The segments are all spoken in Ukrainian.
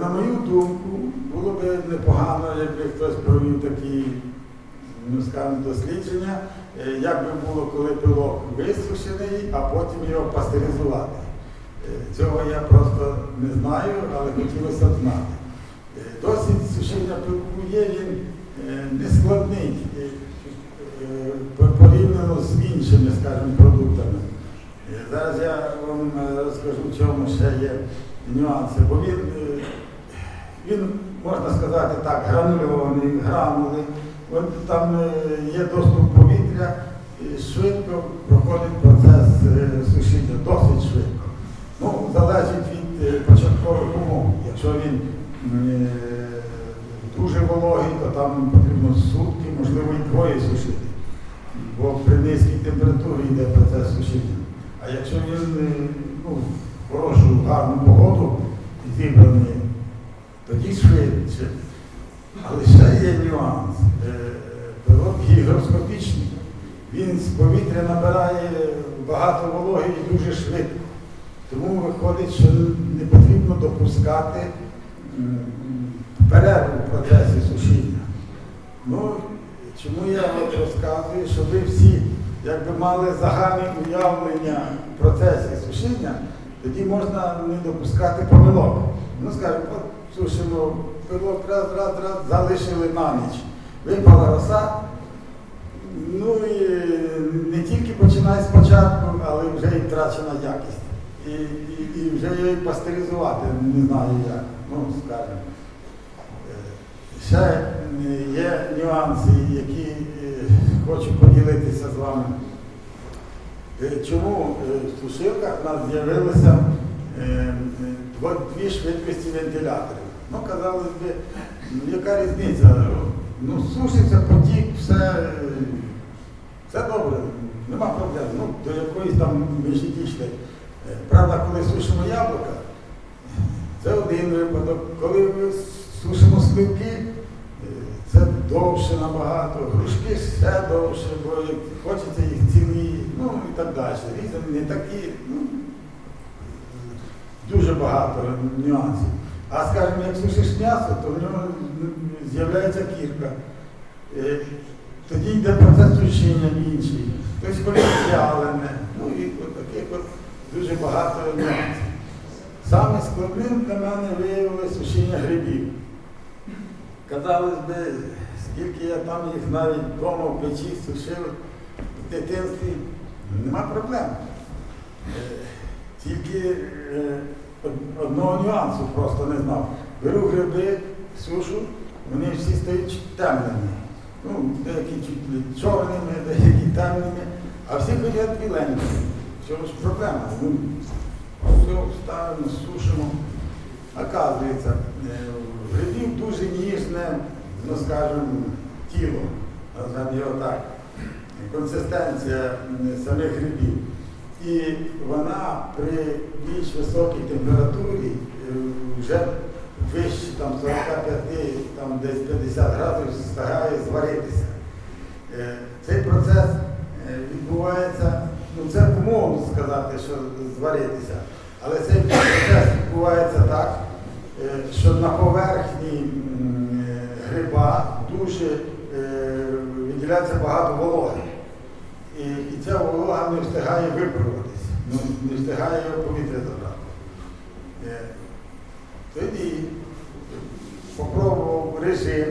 на мою думку, було б непогано, якби хтось провів такі, ну дослідження, е, як би було, коли пилок висушений, а потім його пастеризувати. Е, Цього я просто не знаю, але хотілося б знати. Е, Досвід сушіння пилку є, він нескладний по- порівняно з іншими, скажімо, продуктами. Зараз я вам розкажу, чому ще є нюанси, бо він, він можна сказати так, гранульований, гранули. От там е, є доступ повітря, і швидко проходить процес е, сушіння, досить швидко. Ну, залежить від е, початкових умов. Якщо він дуже вологий, то там потрібно сутки, можливо, і двоє сушити. Бо при низькій температурі йде процес сушіння. А якщо він ну, хорошу, гарну погоду зібраний, тоді швидше. Але ще є нюанс. Е, Пилок гігроскопічний. Він з повітря набирає багато вологи і дуже швидко. Тому виходить, що не потрібно допускати перерву в процесі сушіння. Ну, чому я от розказую, що ви всі якби мали загальне уявлення в процесі сушіння, тоді можна не допускати помилок. Ну, скажімо, сушимо пилок, раз, раз, раз, залишили на ніч. Випала роса, ну і не тільки починай спочатку, але вже і втрачена якість. І, і, і вже її пастеризувати, не знаю як. Ну, скажімо. Е, Ще є нюанси, які е, хочу поділитися з вами. Е, Чому в сушилках у нас з'явилося дво- дві швидкості вентиляторів? Ну, казалось би, ну, яка різниця? Ну, сушиться потік, все, все добре, нема проблем. Ну, до якоїсь там межі дійшли. Е, Правда, коли сушимо яблука, це один випадок. Коли ми сушимо сливки, е, це довше набагато, грушки ще довше, бо хочеться їх цілі, ну і так далі. Різні, не такі, ну, дуже багато нюансів. А скажімо, як сушиш м'ясо, то в ну, з'являється кірка. Е, Тоді йде процес сушіння інший, тобто коли вялене, ну і от таких от дуже багато нюансів. Саме складним для мене виявилося сушіння грибів. Казалось би, скільки я там їх навіть вдома в печі сушив в дитинстві, нема проблем. Е, Тільки е, одного нюансу просто не знав. Беру гриби, сушу, вони всі стають темними. Ну, деякі чуть чорними, деякі темними, а всі ходять біленькими. В чому ж проблема? Ну, все ставимо, сушимо. Оказується, е, грибів дуже ніжне, ну скажімо, тіло, називаємо його так, консистенція самих грибів. І вона при більш високій температурі е, вже вище там 45, там десь 50 градусів встигає зваритися. Е, Цей процес е, відбувається, ну це умовно сказати, що зваритися, але цей процес відбувається так, що на поверхні гриба дуже виділяється багато вологи. І, і ця волога не встигає випаруватися, ну, не встигає його повітря забрати. Е, Тоді попробував режим,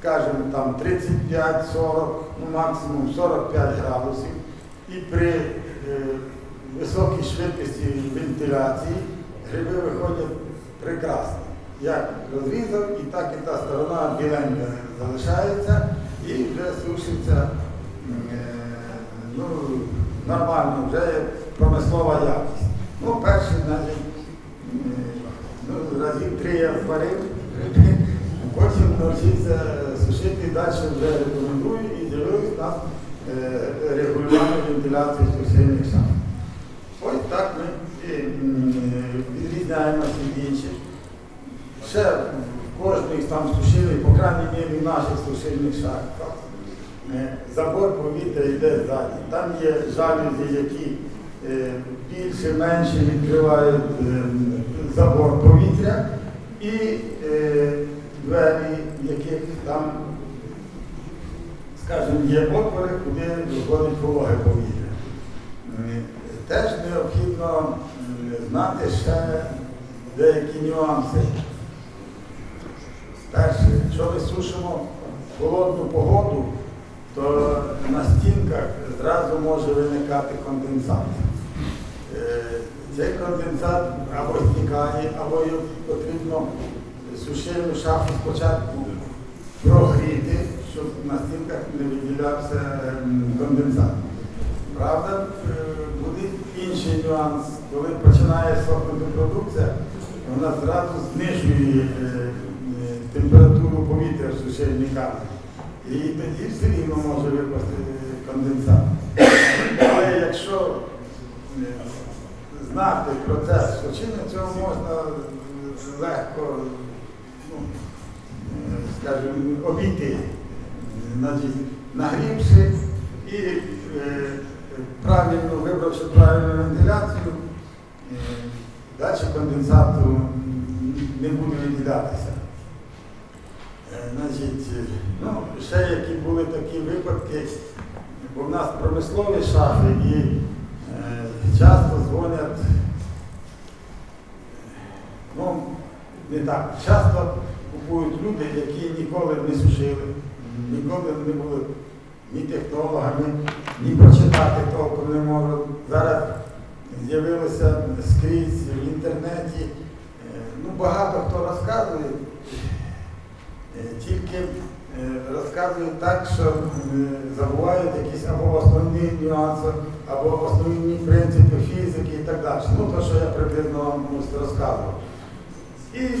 скажімо, там 35-40, ну максимум 45 градусів, і при е, високій швидкості вентиляції гриби виходять прекрасно. Як розрізав, і так і та сторона біленька залишається і вже сушиться е, ну, нормально, вже промислова якість. Ну, перший навіть е, ну, разів три я зварив, потім навчився сушити далі вже рекомендую і у нас е, регулювання вентиляції сушильних шахт. Ось так ми м, відрізняємося від інших. Ще в кожній там сушильних, по крайній мірі в наших сушильних шахтах, е, забор повітря йде ззаді. Там є жалюзі, які е, більше-менше відкривають е, забор повітря, і е, двері, в яких там, скажімо, є отвори, куди виходить вологе повітря. Е, Теж необхідно знати ще деякі нюанси. Перше, якщо ми сушимо холодну погоду, то на стінках зразу може виникати конденсат. Е, Цей конденсат або стікає, або потрібно сушильну шафу спочатку прогріти, щоб на стінках не виділявся ем, конденсат. Правда, е, буде інший нюанс, коли починає сохнути продукція, вона зразу знижує е, температуру повітря в сушильній камері. І тоді все рівно може випасти конденсат. Але якщо е, знати процес сушіння, цього можна е, легко, ну, е, скажімо, обійти, нагрівши і е, правильно вибравши правильну вентиляцію, е, далі конденсату не буде виділятися. Значить, ну, ще які були такі випадки, бо в нас промислові шафи і е, часто дзвонять, ну, не так, часто купують люди, які ніколи не сушили, ніколи не були ні технологами, ні прочитати толком не можуть. Зараз з'явилося скрізь в інтернеті. Е, Ну, багато хто розказує, тільки е, розказують так, що е, забувають якісь або основні нюанси, або основні принципи фізики і так далі. Ну, то, що я приблизно вам розказував. І е,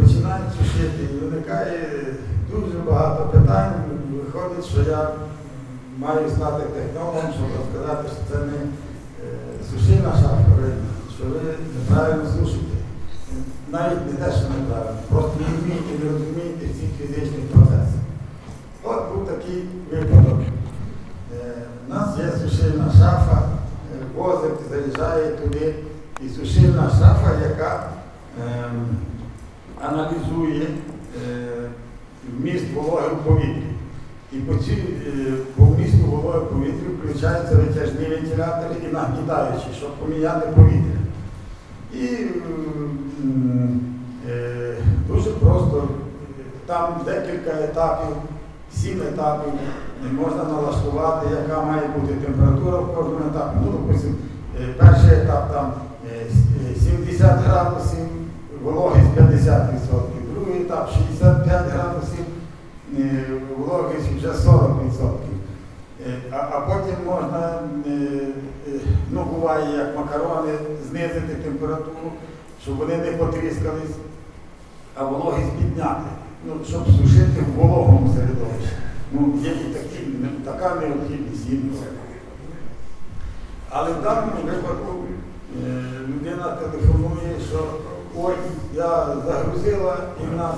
починають сушити. І виникає дуже багато питань. Виходить, що я маю стати технологом, щоб розказати, що це не е, сушильна видно, що ви неправильно сушите. Навіть не те, що неправильно, просто не вмієте, не розумієте всіх фізичних процесів. От був такий випадок. Е, У нас є сушильна шафа, е, возик заїжджає туди, і сушильна шафа, яка ем, аналізує е, вміст вологи в повітрі. І по, цій, е, по вмісту вологи в повітрі включаються витяжні вентилятори і нагнітаючі, щоб поміняти повітря. І е, дуже просто, там декілька етапів, сім етапів, можна налаштувати, яка має бути температура в кожному етапі. Ну, допустим, е, перший етап там е, с- е, 70 градусів, вологість 50%, другий етап 65 градусів, вологість вже 40%. А, а потім можна, е, е, ну буває як макарони, знизити температуру, щоб вони не потріскались, а вологість підняти, ну, щоб сушити в вологому середовищі. Ну, є і такі, така необхідність інколи. Але в даному випадку е, людина телефонує, що ой, я загрузила і в нас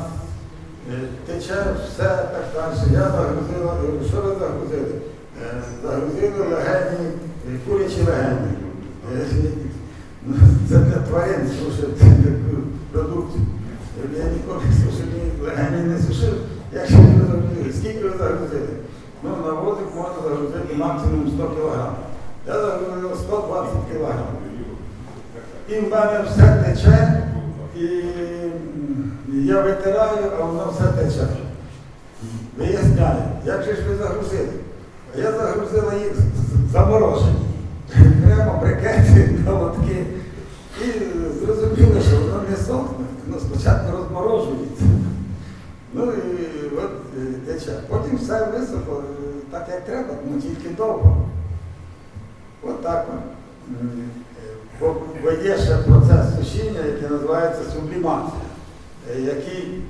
тече все так далі. Я загрузила, що ви загрузили? Загрузили легені, курячі легені. Ну, Це для тварин сушити таку продукцію. Я ніколи сушені легені не сушив. Як ще не загрузили? Скільки ви загрузили? Ну, на возик можна загрузити максимум 100 кг. Я загрузив 120 кг. І в мене все тече, і я витираю, а воно все тече. Виясняю, як же ж ви загрузили? З- заморожені. Прямо брикети, колотки. І зрозуміло, що воно не сохне. Ну, спочатку розморожується. Ну і от е, тече. Потім все висохло е, так, як треба, ну тільки довго. От так. от. Е, Бо, бо є ще процес сушіння, який називається сублімація, який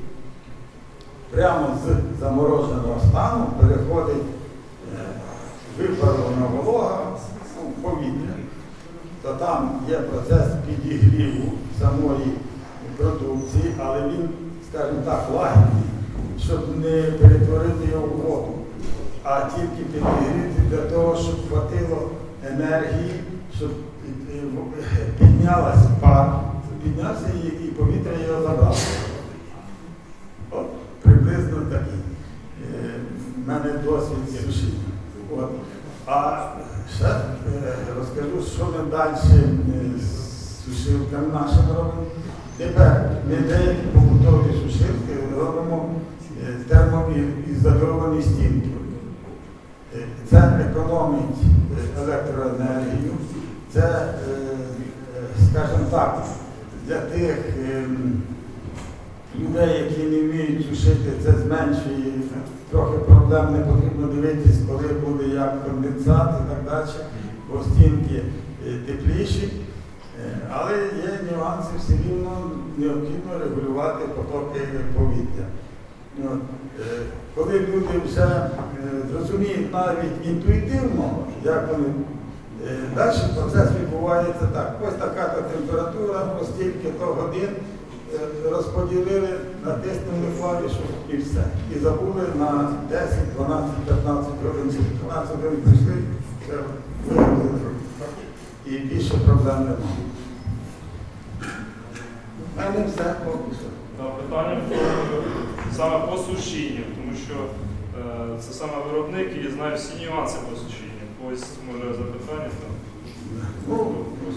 прямо з замороженого стану переходить випарована волога повітря, то там є процес підігріву самої продукції, але він, скажімо так, лагідний, щоб не перетворити його в воду, а тільки підігріти для того, щоб хватило енергії, щоб е, е, піднялась пар, піднявся і повітря його забрало. От приблизно такий. Е, У мене досвід сушіння розкажу, що ми далі е, з сушилками нашими робимо. Тепер ми деякі побутові сушилки робимо е, термоізольовані стінки. Е, Це економить електроенергію. Це, скажімо так, для тих людей, які не вміють сушити, це зменшує трохи проблем, не потрібно дивитись, коли буде як конденсат і так далі, бо стінки е, тепліші. Е, Але є нюанси, все рівно необхідно регулювати потоки повітря. От, е, Коли люди вже зрозуміють навіть інтуїтивно, як вони далі процес відбувається так. Ось така то температура, ось стільки то годин розподілили, натиснули клавішу і все. І забули на 10, 12, 15 годин, чи 15 годин прийшли. І більше проблем немає. У мене все поки питання саме по сушінню, тому що е, це саме виробник і знає всі нюанси по сушінню. Ось може запитання там. Ну,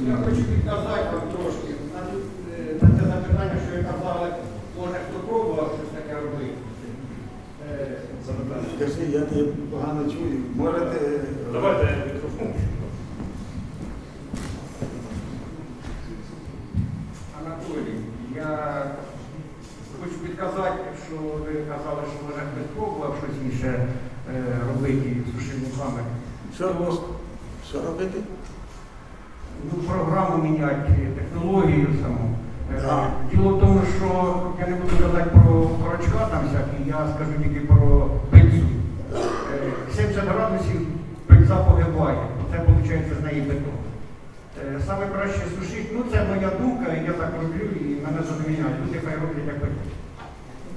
Я хочу підказати вам трошки на, е, на це запитання, що ви казали, може хто пробував щось Скажи, я тебе погано чую. Можете. Давайте мікрофон. Анатолій, я хочу підказати, що ви казали, що може хтось була щось інше робити з. Що, що робити? Ну, програму міняти, технологію саму. Е, Так. Діло в тому, що я не буду казати про корочка там всякі, я скажу тільки про пильцю. Е, 70 градусів пильця погибає. Це з бетон. Е, Саме краще сушити, ну це моя думка, я так роблю, і мене задовільняє. Люди хай роблять як хочуть.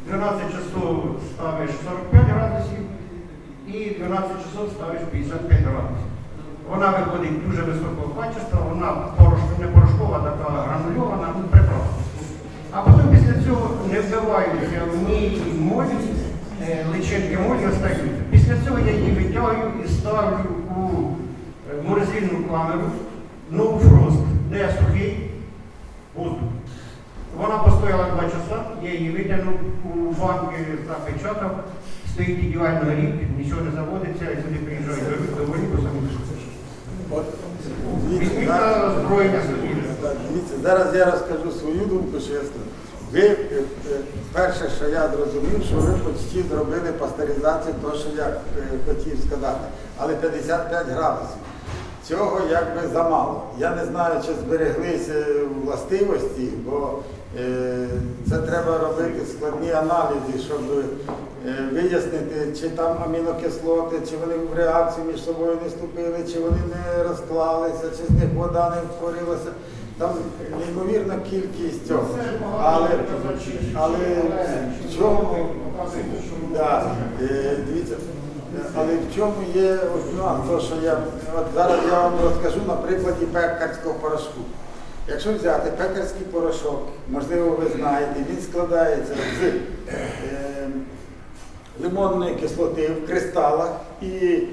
12 часов ставиш 45 градусів і 12 часов ставиш 55 градусів. Вона виходить дуже високого качества, вона порошкова, не порошкова, така гранульована, ну прекрасна. А потім після цього не вбиваються ні молі, е, личинки молі остаються. Після цього я її витягую і ставлю морозильну камеру, ну фрост, де сухий воздух. Вона постояла два часа, я її витягнув у банки, запечатав, стоїть ідеально рік, нічого не заводиться, і сюди приїжджають до, до саму. Дивіться, зараз- я розкажу свою думку, скажу. Ви, е, е, перше, що я зрозумів, що ви почти зробили пастеризацію, того, що я е, хотів сказати, але 55 градусів. Цього якби замало. Я не знаю, чи збереглися властивості, бо е, це треба робити складні аналізи, щоб е, вияснити, чи там амінокислоти, чи вони в реакцію між собою не вступили, чи вони не розклалися, чи з них вода не втворилася. Там неймовірна кількість цього. Але, але в чому, да, е, дивіться, е, але в чому є нюанс, то, що я, от зараз я вам розкажу на прикладі пекарського порошку. Якщо взяти пекарський порошок, можливо, ви знаєте, він складається з е, лимонної кислоти в кристалах і е,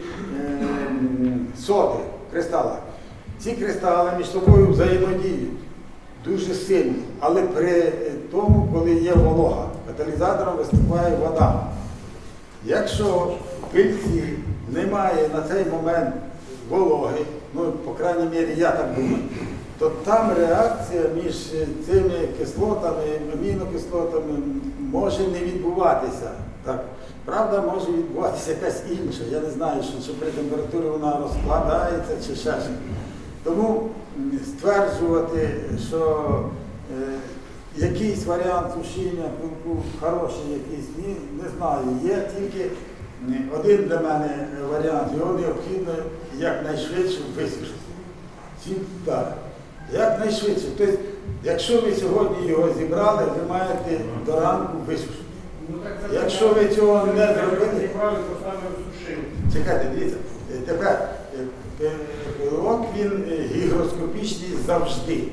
соди в кристалах. Ці кристали між собою взаємодіють дуже сильно, але при тому, коли є волога, каталізатором виступає вода. Якщо пильці немає на цей момент вологи, ну, по крайній мірі, я так думаю, то там реакція між цими кислотами, амінокислотами може не відбуватися. Так. Правда, може відбуватися якась інша. Я не знаю, що чи при температурі вона розкладається чи ще щось. Тому стверджувати, що е, якийсь варіант сушіння пилку хороший, якийсь ні, не знаю. Є тільки один для мене варіант, його необхідно якнайшвидше висушити. Ці- так, Якнайшвидше. Тобто, якщо ви сьогодні його зібрали, ви маєте до ранку висушити. Ну, Якщо ви цього не зробили. Чекайте, дивіться, е, тепер е, е, пилок він гігроскопічний завжди.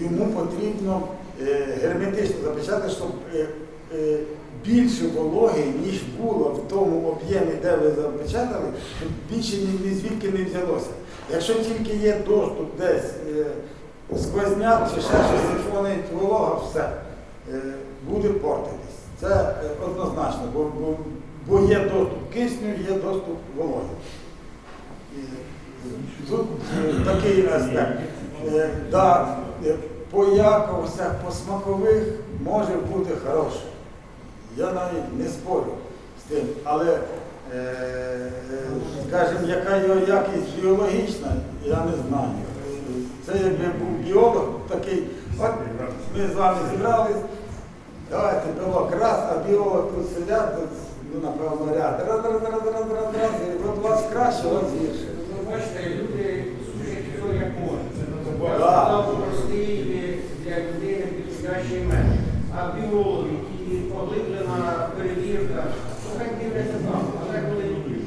Йому потрібно герметично запечатати, щоб більше вологи, ніж було в тому об'ємі, де ви запечатали, більше ні, звідки не взялося. Якщо тільки є доступ десь е, сквозняк чи ще щось сифонить волога, все е, буде портитись. Це однозначно, бо, бо, бо є доступ кисню, є доступ вологи. Е, Тут такий аспект. Да, по якостях, по смакових може бути хороше. Я навіть не спорю з тим, але, е, е, скажімо, яка його якість біологічна, я не знаю. Це якби був біолог такий, от ми з вами зібрались, давайте білок раз, а біолог тут сидять, тут, ну, напевно, ряд. Раз, раз, раз, раз, раз, раз, і от у вас краще, у вас гірше. Ви бачите, люди слухають все як можуть. Я Да. простий е, для людини підходящий метод. А біологи, поглиблена перевірка, ну хай дивляться там. Але коли люди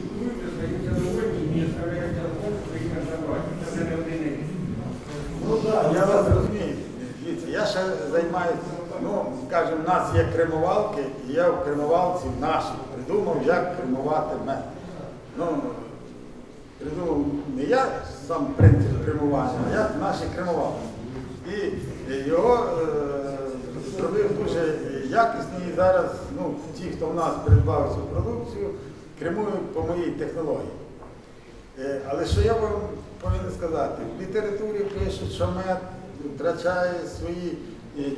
здаються довольні і не ставляються в фокус, і не забрати. Це не один рік. Ну так, я вас розумію. Дивіться, я ще займаюся, ну, скажімо, в нас є кремувалки, і я в кремувалці нашій придумав, як кремувати мед. Ну, придумав не я сам принцип кремування, а як наші кремувалки. І його е, зробив дуже якісний і зараз ну, ті, хто в нас придбав цю продукцію, кремують по моїй технології. Е, Але що я вам повинен сказати? В літературі пишуть, що мед втрачає свої,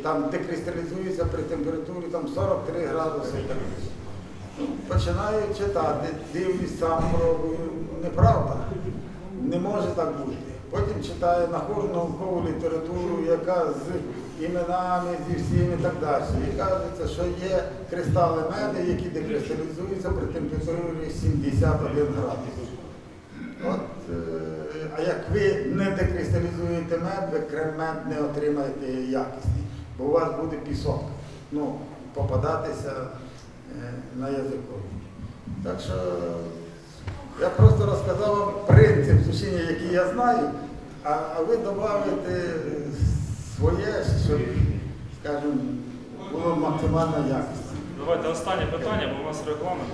там декристалізується при температурі там 43 градуси. Починаю читати, дивлюсь сам пробую. Неправда. Не може так бути. Потім читаю, знаходжу наукову літературу, яка з іменами, зі всім і так далі. І кажеться, що є кристали меду, які декристалізуються при температурі 71 градус. От, е, а як ви не декристалізуєте мед, ви крем-мед не отримаєте якісний, бо у вас буде пісок ну, попадатися е, на язику. Так що я просто розказав вам принцип сушіння, який я знаю, а, ви додаєте своє, щоб, скажімо, було максимально якісно. Давайте останнє питання, бо у нас регламент.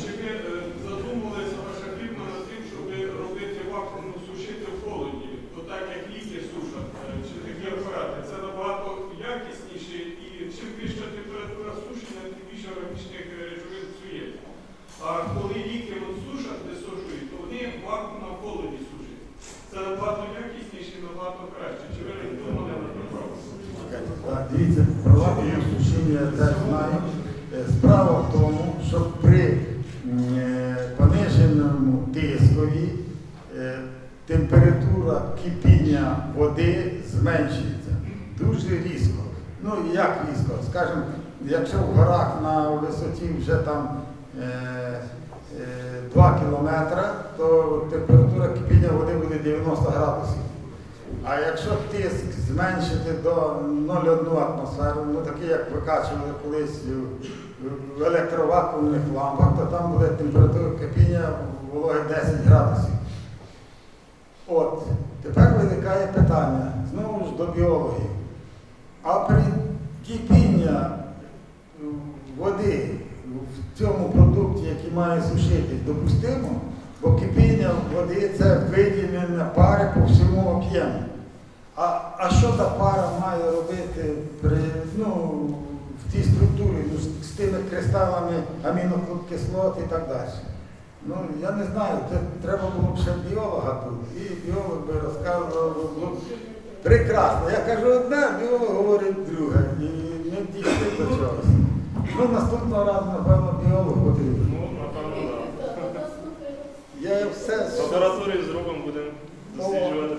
Чи ви е, задумувалися ваша фірма над тим, щоб робити вакуумну сушити в холоді? То так як ліки сушать, е, чи такі апарати, це набагато якісніше і чим вища температура сушення, тим більше органічних е, речовин псується. А коли ліки от сушать, де сушують, то вони вакуумно в холоді сушать. Це набагато якісніше і набагато краще. Чи ви не думали на таку? Так, Дивіться, вакуумне сушіння теж знаю. Е, Справа в тому, що при е, пониженому тискові е, температура кипіння води зменшується дуже різко. Ну як різко? Скажімо, якщо в горах на висоті вже там е, е, 2 кілометри, то температура кипіння води буде 90 градусів. А якщо тиск зменшити до 0,1 атмосферу, ну таке, як викачували колись в- електровакуумних лампах, то там буде температура кипіння вологи 10 градусів. От, тепер виникає питання, знову ж до біологів. А при кипіння води в цьому продукті, який має сушитись, допустимо, бо кипіння води це виділення пари по всьому об'єму. А, а що та пара має робити при, ну, в тій структурі ну, з, з тими кристалами амінокислот і так далі? Ну, я не знаю, це треба було б ще біолога тут. І біолог би розказував, було прекрасно. Я кажу одне, біолог говорить друге. І не дійшли до чогось. Ну, наступного разу, напевно, я все... Лабораторію з роком будемо досліджувати.